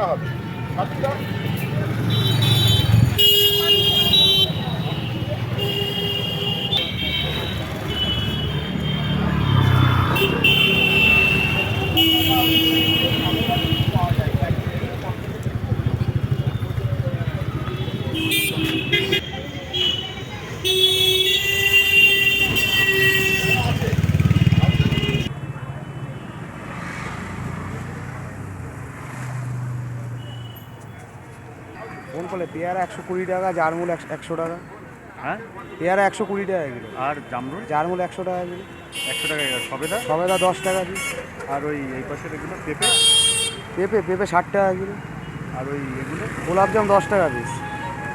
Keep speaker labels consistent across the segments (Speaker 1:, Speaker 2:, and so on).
Speaker 1: সাতটা হবে। সাতটা
Speaker 2: ফলে পেয়ারা একশো কুড়ি টাকা জারমুল একশো- টাকা।
Speaker 3: হ্যাঁ?
Speaker 2: পেয়ারা একশো কুড়ি টাকা কিলো।
Speaker 3: আর জামরুল?
Speaker 2: জারমুল একশো টাকা কিলো।
Speaker 3: একশো টাকা সবেদা?
Speaker 2: সবেদা দশ টাকা পিস
Speaker 3: আর ওই এই পাশের এগুলো পেঁপে?
Speaker 2: পেঁপে পেঁপে ষাট টাকা কিলো।
Speaker 3: আর ওই এগুলো?
Speaker 2: গোলাপজাম দশ টাকা পিস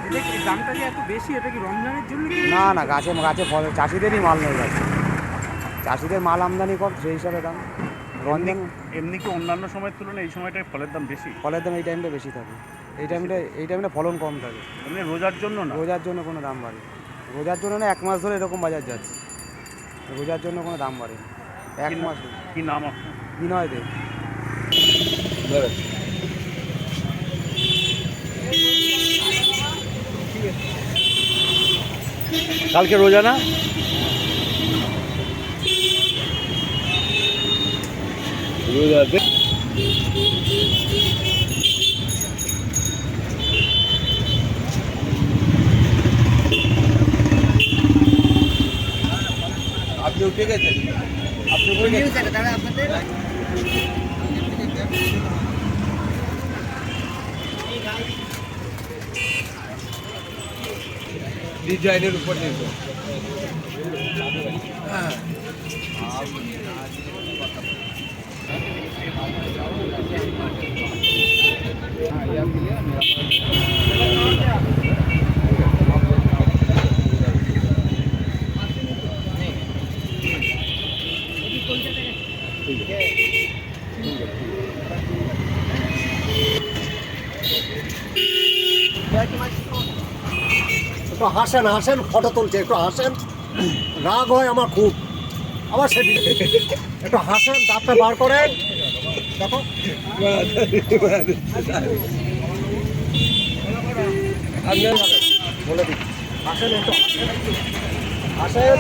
Speaker 4: এটা কি দামটা এত বেশি? এটা কি রমজানের জন্য
Speaker 2: না না গাছে গাছে ফল চাষিদেরই মাল নেই গাছে। চাষিদের মাল আমদানি কর সেই হিসাবে দাম। রঞ্জন
Speaker 3: এমনি কি অন্যান্য সময়ের তুলনায় এই সময়টায় ফলের দাম বেশি?
Speaker 2: ফলের দাম এই টাইমটা বেশি থাকে। এই টাইমটা এই টাইমটা ফলন কম থাকে।
Speaker 3: মানে রোজার জন্য না?
Speaker 2: রোজার জন্য কোনো দাম বাড়ে রোজার জন্য না এক মাস ধরে এরকম বাজার যাচ্ছে। রোজার জন্য কোনো দাম বাড়ে না।
Speaker 3: এক
Speaker 2: মাস
Speaker 3: কি নাম
Speaker 2: বিনয় দেব
Speaker 3: কালকে রোজা না? রোজাতে
Speaker 1: আপনি উঠে গেছেন আপনি উঠে গেছেন ডিজাইনের উপর নির্ভর
Speaker 5: একটু হাসেন হাসেন, ফটো তুলছে, একটু হাসেন। রাগ হয় আমার খুব। আবার সে একটু হাসেন, দাঁতটা বার করেন। দেখো। বলে হাসেন, একটু হাসেন।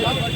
Speaker 5: হাসেন।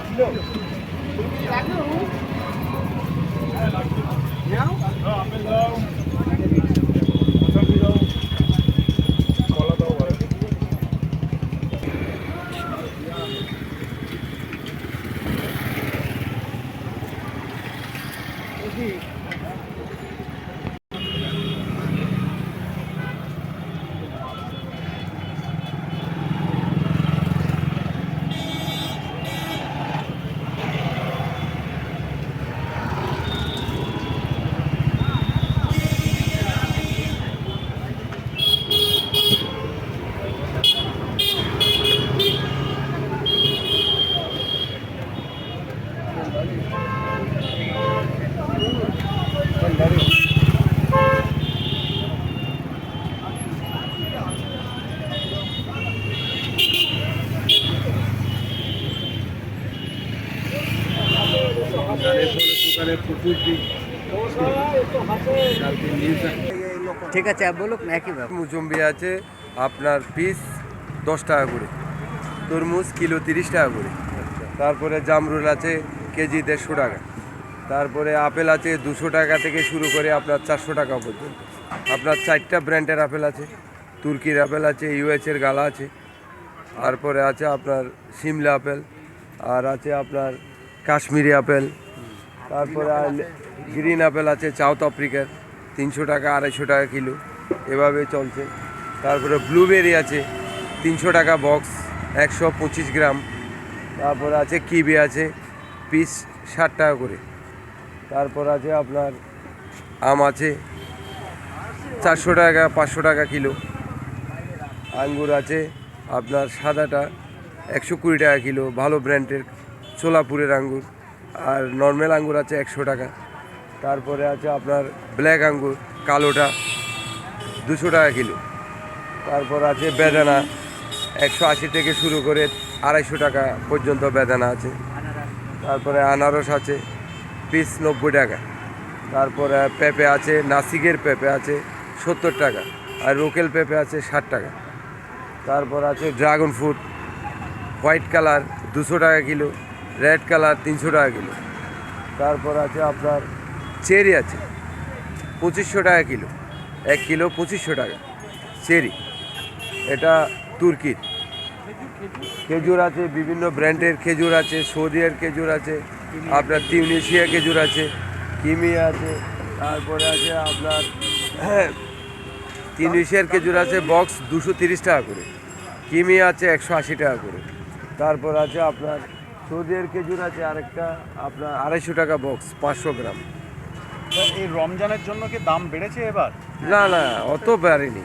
Speaker 5: Yeah? Oh, I'm in low.
Speaker 4: ঠিক আছে বলুক না একই ব্যাপার।
Speaker 6: মুচম্বি আছে আপনার পিস দশ টাকা করে তরমুজ কিলো তিরিশ টাকা করে। তারপরে জামরুল আছে কেজি দেড়শো টাকা। তারপরে আপেল আছে দুশো টাকা থেকে শুরু করে আপনার চারশো টাকা পর্যন্ত। আপনার চারটা ব্র্যান্ডের আপেল আছে তুর্কির আপেল আছে ইউএসের গালা আছে। তারপরে আছে আপনার সিমলা আপেল আর আছে আপনার কাশ্মীরি আপেল তারপরে গ্রিন আপেল আছে, সাউথ আফ্রিকার। তিনশো টাকা, আড়াইশো টাকা কিলো। এভাবে চলছে। তারপরে ব্লুবেরি আছে, তিনশো টাকা বক্স, একশো পঁচিশ গ্রাম। তারপরে আছে কিবি আছে, পিস ষাট টাকা করে। তারপর আছে আপনার আম আছে, চারশো টাকা, পাঁচশো টাকা কিলো। আঙ্গুর আছে, আপনার সাদাটা একশো কুড়ি টাকা কিলো, ভালো ব্র্যান্ডের, সোলাপুরের আঙ্গুর। আর নর্মাল আঙ্গুর আছে একশো টাকা। তারপরে আছে আপনার ব্ল্যাক আঙ্গুর, কালোটা দুশো টাকা কিলো। তারপর আছে বেদানা, একশো আশি থেকে শুরু করে আড়াইশো টাকা পর্যন্ত বেদানা আছে। তারপরে আনারস আছে পিস নব্বই টাকা। তারপরে পেঁপে আছে, নাসিকের পেঁপে আছে সত্তর টাকা। আর লোকেল পেঁপে আছে ষাট টাকা। তারপর আছে ড্রাগন ফ্রুট হোয়াইট কালার দুশো টাকা কিলো। রেড কালার তিনশো টাকা কিলো। তারপর আছে আপনার চেরি আছে, পঁচিশশো টাকা কিলো। এক কিলো পঁচিশশো টাকা, চেরি। এটা তুর্কির খেজুর আছে, বিভিন্ন ব্র্যান্ডের খেজুর আছে, সৌদিয়ার খেজুর আছে, আপনার তিউনিশিয়া খেজুর আছে, কিমি আছে, তারপরে আছে আপনার, তিউনিশিয়ার খেজুর আছে, বক্স দুশো তিরিশ টাকা করে। কিমি আছে একশো আশি টাকা করে। তারপর আছে আপনার সৌদিয়ার খেজুর আছে আরেকটা আপনার আড়াইশো টাকা বক্স পাঁচশো গ্রাম।
Speaker 3: এই রমজানের জন্য কি দাম বেড়েছে এবার?
Speaker 6: না না অত বাড়েনি।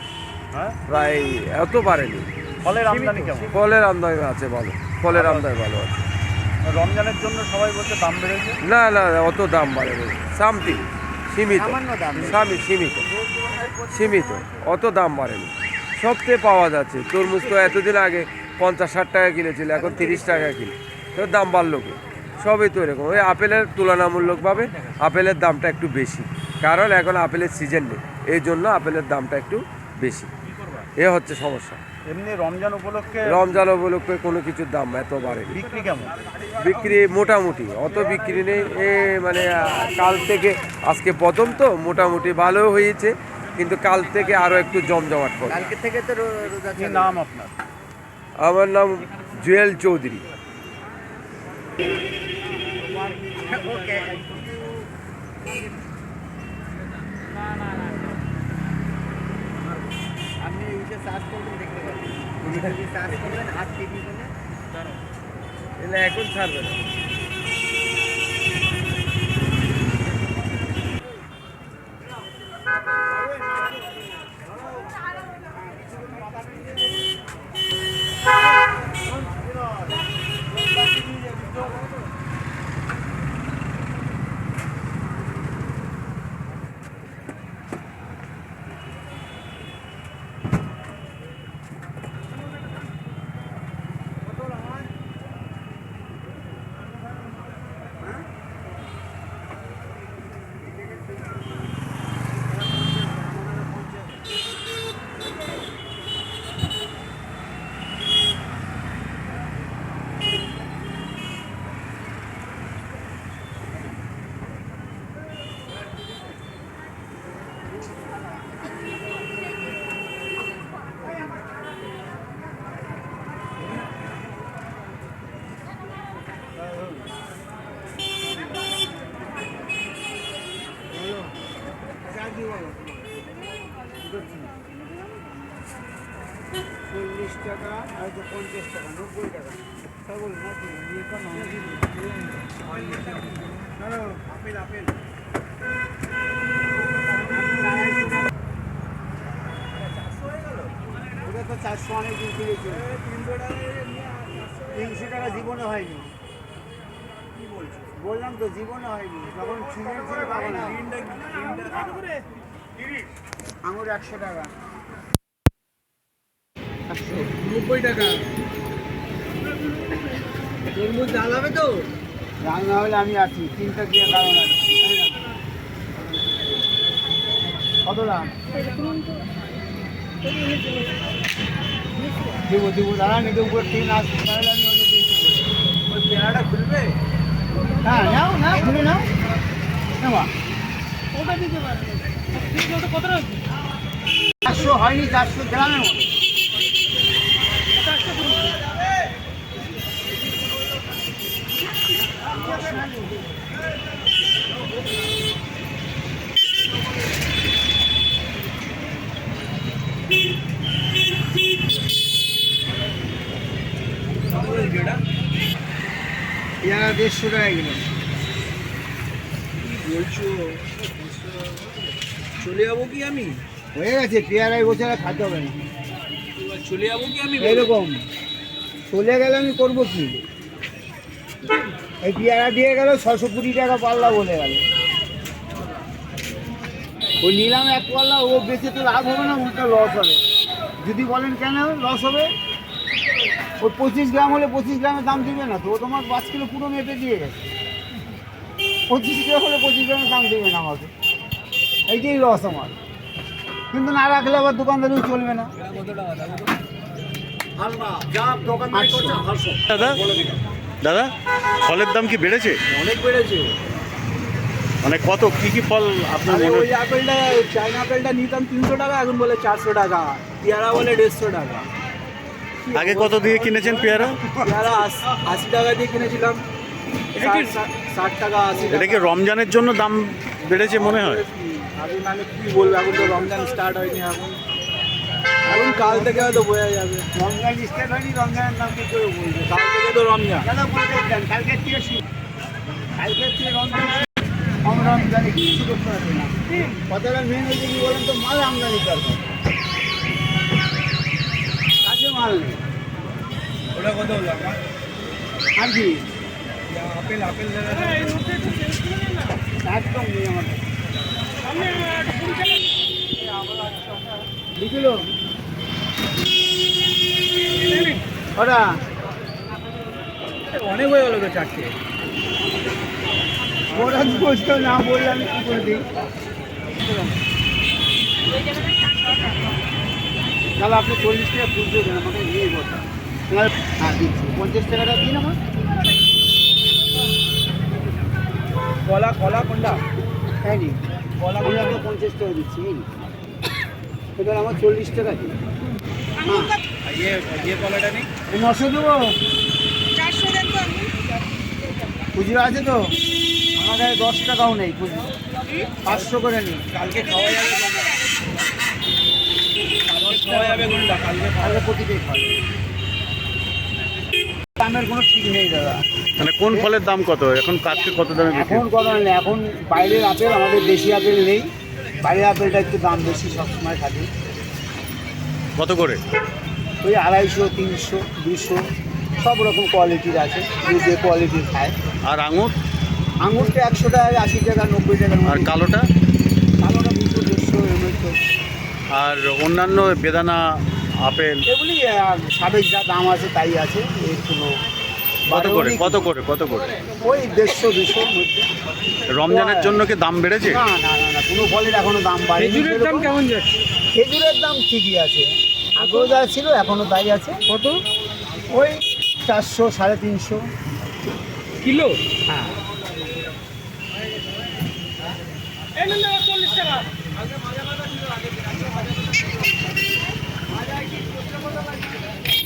Speaker 3: হ্যাঁ?
Speaker 6: প্রায় অত বাড়েনি।
Speaker 3: ফলের আমদানি কেমন?
Speaker 6: ফলের আমদানি আছে ভালো ফলের আমদানি ভালো আছে।
Speaker 3: রমজানের জন্য সবাই বলছে দাম বেড়েছে?
Speaker 6: না না অত দাম বাড়েনি। সামথিং সীমিত। সীমিত। সীমিত অত দাম বাড়েনি। সবচেয়ে পাওয়া যাচ্ছে তরমুজ তো এতদিন আগে পঞ্চাশ ষাট টাকা কিলো ছিল এখন তিরিশ টাকা কিলো দাম বাড়লো কি? সবই তো এরকম। ওই আপেলের তুলনামূলকভাবে আপেলের দামটা একটু বেশি। কারণ এখন আপেলের সিজন নেই। এই জন্য আপেলের দামটা একটু বেশি। এ হচ্ছে সমস্যা।
Speaker 3: এমনি রমজান উপলক্ষে
Speaker 6: রমজান উপলক্ষে কোনো কিছুর দাম এত বাড়ে
Speaker 3: বিক্রি কেমন?
Speaker 6: বিক্রি মোটামুটি অত বিক্রি নেই। এ মানে কাল থেকে আজকে প্রথম তো মোটামুটি ভালো হয়েছে। কিন্তু কাল থেকে আরও একটু জমজমাট করবে
Speaker 7: কালকে থেকে তো।
Speaker 3: নাম আপনার?
Speaker 6: আমার নাম জুয়েল চৌধুরী।
Speaker 7: ওকে আপনি ইউটিউবে সার্চ করবেন দেখতে পাবেন ইউটিউবে সার্চ করবেন আর টিভি বলে
Speaker 6: এলে এখন ছাড়বে
Speaker 4: তো চারশো অনেক দিন কিনেছে তিনশো টাকা জীবনে হয়নি। বললাম তো জীবনে হয়নি যখন সিজন ছিল তখন। আঙুর একশো টাকা।
Speaker 1: নব্বই টাকা। তরমুজ ডাল হবে তো?
Speaker 4: রান্না হলে আমি আছি তিনটা দিয়ে কারণ আছে। কত দাম? দেবো দিব দাঁড়া নিতে উপর তিন আসতে পারলে আমি ওদের দিয়ে দেবো
Speaker 1: ওই পেয়ারাটা খুলবে
Speaker 4: হ্যাঁ নাও না খুলে নাও নেওয়া চারশো হয়নি চারশো গ্রামের মতো দেড়শো টাকা কিলো।
Speaker 1: বলছো? চলে যাব কি আমি?
Speaker 4: হয়ে গেছে পেয়ারা এবছর আর খাতে হবে না।
Speaker 1: চলে যাব কি আমি
Speaker 4: এরকম। চলে গেলে আমি করব কি? এই পেয়ারা দিয়ে গেল ছশো কুড়ি টাকা পাল্লা বলে গেল। ও নিলাম এক পাল্লা ও বেঁচে তো লাভ হবে না উল্টা লস হবে। যদি বলেন কেন লস হবে? ও পঁচিশ গ্রাম হলে পঁচিশ গ্রামের দাম দিবে না তো ও তোমার পাঁচ কিলো পুরো মেপে দিয়ে গেছে। পঁচিশ কিলো হলে পঁচিশ গ্রামের দাম দেবে না আমাকে। এইটাই লস আমার। কিন্তু না রাখলে আবার দোকানদারও চলবে না।
Speaker 5: হালনা যা দোকানদারি করছে
Speaker 3: দাদা? দাদা ফলের দাম কি বেড়েছে?
Speaker 1: অনেক বেড়েছে।
Speaker 3: মানে কত কি কি ফল আপনার মনে
Speaker 1: ওই আপেলটা চাইনা আপেলটা নিতাম তিনশো টাকা এখন বলে চারশো টাকা। পেয়ারা বলে দেড়শো টাকা।
Speaker 3: আগে কত দিয়ে কিনেছেন পেয়ারা?
Speaker 1: পেয়ারা আশ- আশি টাকা দিয়ে কিনেছিলাম। ষাট- ষাট- ষাট টাকা আশি
Speaker 3: এটা কি রমজানের জন্য দাম বেড়েছে মনে হয়?
Speaker 1: এখন আমি কি বলব এখন তো রমজান স্টার্ট হয়নি এখন এখন কাল থেকে হয়তো বোঝা যাবে।
Speaker 4: রমজান স্টার্ট হয়নি রমজানের নাম কি করে বলবে?
Speaker 1: কাল থেকে তো রমজান।
Speaker 4: কালকের থেকে শুরু কালকের থেকে রমজান কম কিছু করতে পারবে না। কথাটা মেন হয়েছে কি বলেন তো মাল আমদানি মাল। নেই
Speaker 1: ওটা কত হলো
Speaker 4: আর কি?
Speaker 1: আপেল আপেল
Speaker 4: একদম নেই আমার লিখিল
Speaker 1: অনেক হয়ে গেলো তো চারটে।
Speaker 4: ওরা বলতো না বললে আমি কি করে দিই? তাহলে আপনি চল্লিশ টাকা ফুল দিয়ে দেন আমাকে নিয়ে কথা। হ্যাঁ দিচ্ছি। পঞ্চাশ টাকাটা দিন আমার।
Speaker 1: কলা কলা কোনটা?
Speaker 4: তাই নি কলা করে আমি পঞ্চাশ টাকা দিচ্ছি এই এবার আমার চল্লিশ টাকা দিন। হ্যাঁ
Speaker 1: ইয়ে কলাটা নেই?
Speaker 4: নশো দেবো? খুচরো আছে তো? আমার কাছে দশ টাকাও নেই খুচরো। পাঁচশো করে নিই
Speaker 1: কালকে খাওয়া যাবে
Speaker 4: দামের কোনো ঠিক নেই দাদা।
Speaker 3: মানে কোন ফলের দাম কত? এখন কাটতে কত দামে বিক্রি?
Speaker 4: এখন কথা নেই? এখন বাইরের আপেল আমাদের দেশি আপেল নেই। বাইরের আপেলটা একটু দাম বেশি সবসময় থাকে।
Speaker 3: কত করে?
Speaker 4: ওই আড়াইশো তিনশো দুশো সব রকম কোয়ালিটির আছে। যে যে কোয়ালিটির খায়।
Speaker 3: আর আঙুর?
Speaker 4: আঙুরটা একশো টাকা আশি টাকা নব্বই টাকা
Speaker 3: আর কালোটা
Speaker 4: দুশো দেড়শো এমনি তো
Speaker 3: আর অন্যান্য বেদানা আপেল।
Speaker 4: এগুলি সাবেক যা দাম আছে তাই আছে কোনো
Speaker 3: কত করে কত করে কত করে?
Speaker 4: ওই দেড়শো মধ্যে।
Speaker 3: রমজানের জন্য কি দাম বেড়েছে?
Speaker 4: না না না না কোনো ফলের এখনও দাম বাড়েনি।
Speaker 1: খেজুরের দাম কেমন যাচ্ছে?
Speaker 4: খেজুরের দাম ঠিকই আছে। আগেও যা ছিল এখনও তাই আছে।
Speaker 1: কত?
Speaker 4: ওই চারশো সাড়ে তিনশো।
Speaker 1: কিলো?
Speaker 4: হ্যাঁ।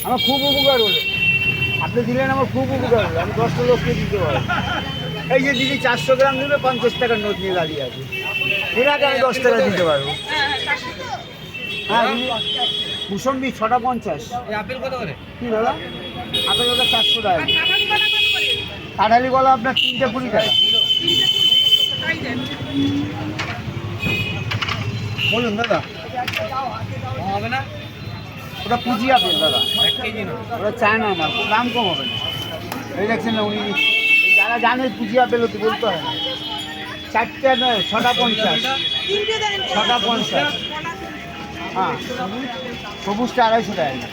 Speaker 4: আমার খুব উপকার হলো। আপনি দিলেন আমার খুব উপকার হলো। আমি দশটা লোককে দিতে পারব। এই যে দিদি চারশো গ্রাম দিলে পঞ্চাশ টাকার নোট নিয়ে দাঁড়িয়ে আছে। এনাকে আমি দশ টাকা দিতে পারব। হ্যাঁ মুসম্বি ছটা পঞ্চাশ।
Speaker 1: এই আপেল কত করে?
Speaker 4: কি দাদা আপেল ওটা চারশো টাকা। কাঁঠালি কলা আপনার তিনটে কুড়ি টাকা। বলুন দাদা।
Speaker 1: হবে না?
Speaker 4: ওটা পুঁজি আপেল দাদা।
Speaker 1: এক কেজি না।
Speaker 4: ওটা চায় না দাম কম হবে না। এই দেখছেন না উনি যারা জানে পুঁজি আপেল ওতে বলতে হয় না। চারটে নয় ছটা পঞ্চাশ। ছটা পঞ্চাশ। হ্যাঁ সবুজটা আড়াইশো টাকা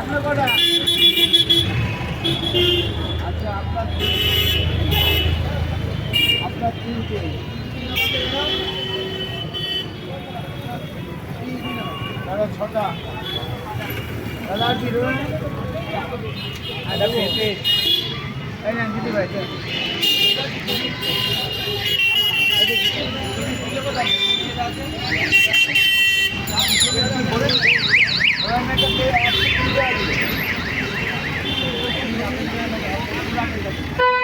Speaker 4: আপনার কটা আপনার তিনটে দাদা ছটা দাদা জিরো আদা পেঁপে এই না দিদি ভাই Thank you.